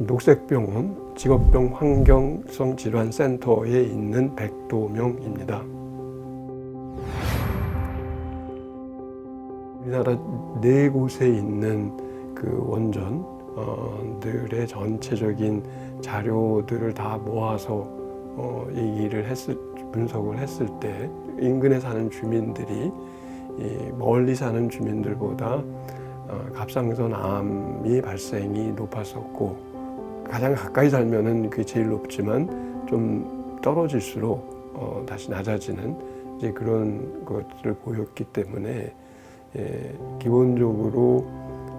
녹색병원 직업병 환경성 질환 센터에 있는 백도명입니다. 우리나라 네 곳에 있는 그 원전들의 전체적인 자료들을 다 모아서 어, 얘기를 했을 분석을 했을 때 인근에 사는 주민들이 이 멀리 사는 주민들보다 어, 갑상선 암이 발생이 높았었고 가장 가까이 살면은 그게 제일 높지만 좀 떨어질수록 어, 다시 낮아지는 이제 그런 것들을 보였기 때문에 예, 기본적으로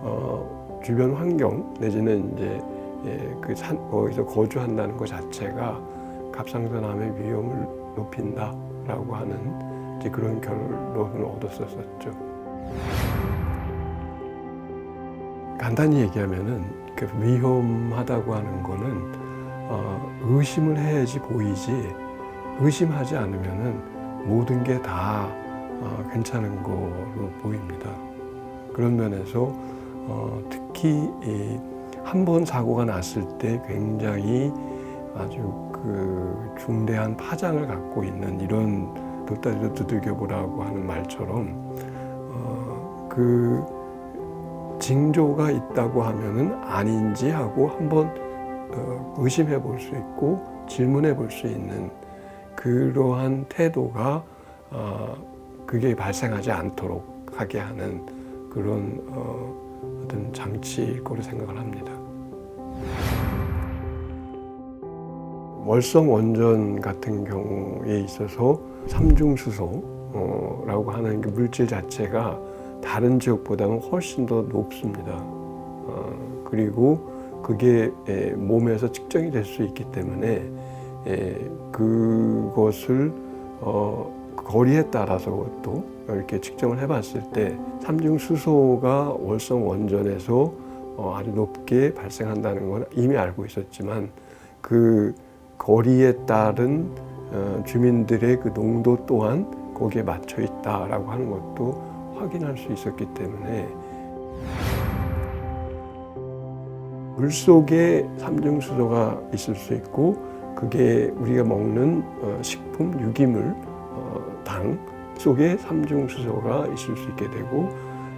어, 주변 환경 내지는 이제 예, 그 산, 거기서 거주한다는 것 자체가 갑상선암의 위험을 높인다라고 하는 이제 그런 결론을 얻었었었죠. 간단히 얘기하면은 그 위험하다고 하는 거는 어, 의심을 해야지 보이지 의심하지 않으면은 모든 게다 어, 괜찮은 거로 보입니다. 그런 면에서 어, 특히 한 번 사고가 났을 때 굉장히 아주 그 중대한 파장을 갖고 있는 이런 돌다리도 두들겨 보라고 하는 말처럼 어, 그 징조가 있다고 하면은 아닌지 하고 한번 어, 의심해 볼 수 있고 질문해 볼 수 있는 그러한 태도가 어, 그게 발생하지 않도록 하게 하는 그런 어, 어떤 장치일 거로 생각을 합니다. 월성 원전 같은 경우에 있어서 삼중수소라고 하는 그 물질 자체가 다른 지역보다는 훨씬 더 높습니다. 어, 그리고 그게 에, 몸에서 측정이 될 수 있기 때문에 에, 그것을 어, 거리에 따라서 또 이렇게 측정을 해봤을 때 삼중 수소가 월성 원전에서 어, 아주 높게 발생한다는 건 이미 알고 있었지만 그 거리에 따른 어, 주민들의 그 농도 또한 거기에 맞춰 있다라고 하는 것도 확인할 수 있었기 때문에 물 속에 삼중수소가 있을 수 있고 그게 우리가 먹는 어, 식품 유기물 어, 당 속에 삼중수소가 있을 수 있게 되고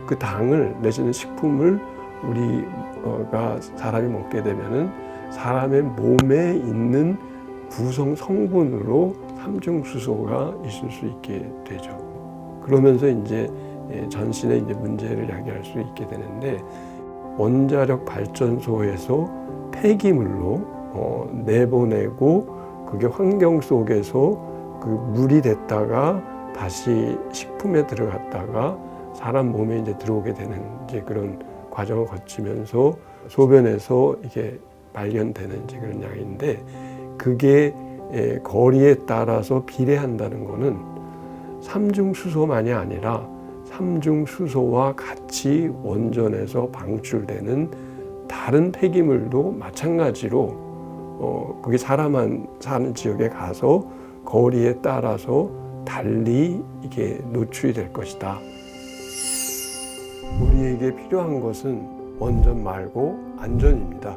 그 당을 내지는 식품을 우리가 사람이 먹게 되면은 사람의 몸에 있는 구성 성분으로 삼중수소가 있을 수 있게 되죠. 그러면서 이제 예, 전신에 이제 문제를 야기할 수 있게 되는데 원자력 발전소에서 폐기물로 어, 내보내고 그게 환경 속에서 그 물이 됐다가 다시 식품에 들어갔다가 사람 몸에 이제 들어오게 되는 이제 그런 과정을 거치면서 소변에서 이게 발견되는 이제 그런 양인데 그게 에, 거리에 따라서 비례한다는 거는 삼중수소만이 아니라 삼중 수소와 같이 원전에서 방출되는 다른 폐기물도 마찬가지로 어, 그게 사람만 사는 지역에 가서 거리에 따라서 달리 이게 노출이 될 것이다. 우리에게 필요한 것은 원전 말고 안전입니다.